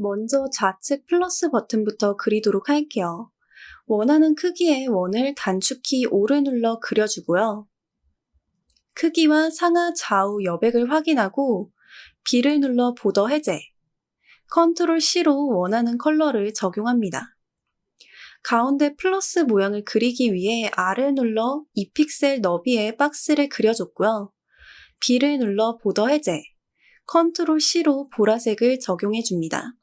먼저 좌측 플러스 버튼부터 그리도록 할게요. 원하는 크기의 원을 단축키 5를 눌러 그려주고요. 크기와 상하 좌우 여백을 확인하고 B를 눌러 보더 해제, 컨트롤 C로 원하는 컬러를 적용합니다. 가운데 플러스 모양을 그리기 위해 R을 눌러 2픽셀 너비의 박스를 그려줬고요. B를 눌러 보더 해제, 컨트롤 C로 보라색을 적용해 줍니다.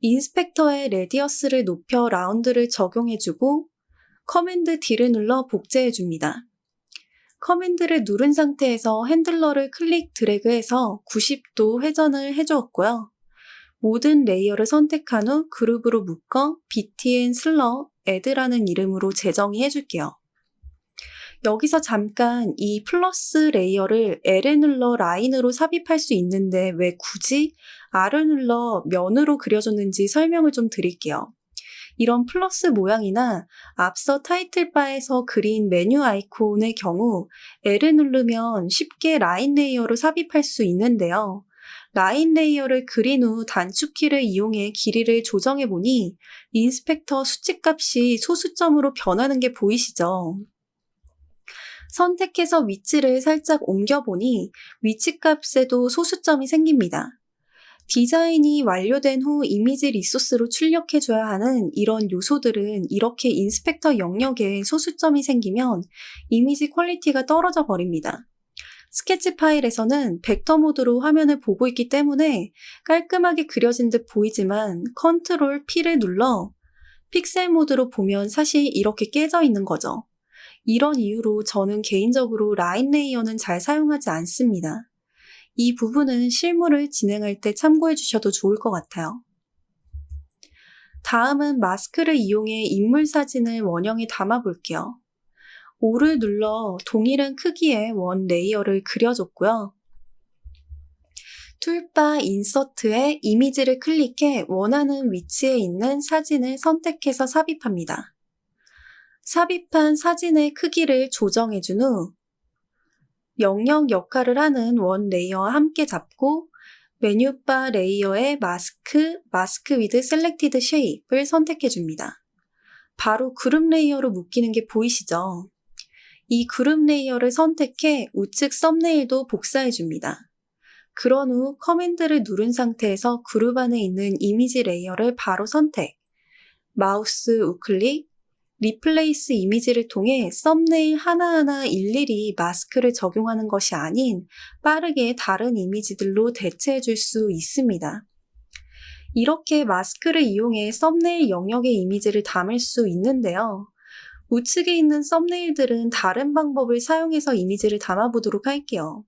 인스펙터의 레디어스를 높여 라운드를 적용해주고 커맨드 D를 눌러 복제해줍니다. 커맨드를 누른 상태에서 핸들러를 클릭 드래그해서 90도 회전을 해주었고요. 모든 레이어를 선택한 후 그룹으로 묶어 btn 슬러 add라는 이름으로 재정의 해줄게요. 여기서 잠깐 이 플러스 레이어를 L을 눌러 라인으로 삽입할 수 있는데 왜 굳이 R을 눌러 면으로 그려줬는지 설명을 좀 드릴게요. 이런 플러스 모양이나 앞서 타이틀바에서 그린 메뉴 아이콘의 경우 L을 누르면 쉽게 라인 레이어로 삽입할 수 있는데요. 라인 레이어를 그린 후 단축키를 이용해 길이를 조정해 보니 인스펙터 수치값이 소수점으로 변하는 게 보이시죠? 선택해서 위치를 살짝 옮겨보니 위치값에도 소수점이 생깁니다. 디자인이 완료된 후 이미지 리소스로 출력해줘야 하는 이런 요소들은 이렇게 인스펙터 영역에 소수점이 생기면 이미지 퀄리티가 떨어져 버립니다. 스케치 파일에서는 벡터 모드로 화면을 보고 있기 때문에 깔끔하게 그려진 듯 보이지만 컨트롤 P를 눌러 픽셀 모드로 보면 사실 이렇게 깨져 있는 거죠. 이런 이유로 저는 개인적으로 라인 레이어는 잘 사용하지 않습니다. 이 부분은 실무를 진행할 때 참고해 주셔도 좋을 것 같아요. 다음은 마스크를 이용해 인물 사진을 원형에 담아 볼게요. 5를 눌러 동일한 크기의 원 레이어를 그려줬고요. 툴바 인서트에 이미지를 클릭해 원하는 위치에 있는 사진을 선택해서 삽입합니다. 삽입한 사진의 크기를 조정해준 후 영역 역할을 하는 원 레이어와 함께 잡고 메뉴바 레이어의 마스크, 마스크 위드 셀렉티드 쉐입을 선택해 줍니다. 바로 그룹 레이어로 묶이는 게 보이시죠? 이 그룹 레이어를 선택해 우측 썸네일도 복사해 줍니다. 그런 후 커맨드를 누른 상태에서 그룹 안에 있는 이미지 레이어를 바로 선택, 마우스 우클릭, 리플레이스 이미지를 통해 썸네일 하나하나 일일이 마스크를 적용하는 것이 아닌 빠르게 다른 이미지들로 대체해 줄 수 있습니다. 이렇게 마스크를 이용해 썸네일 영역의 이미지를 담을 수 있는데요. 우측에 있는 썸네일들은 다른 방법을 사용해서 이미지를 담아보도록 할게요.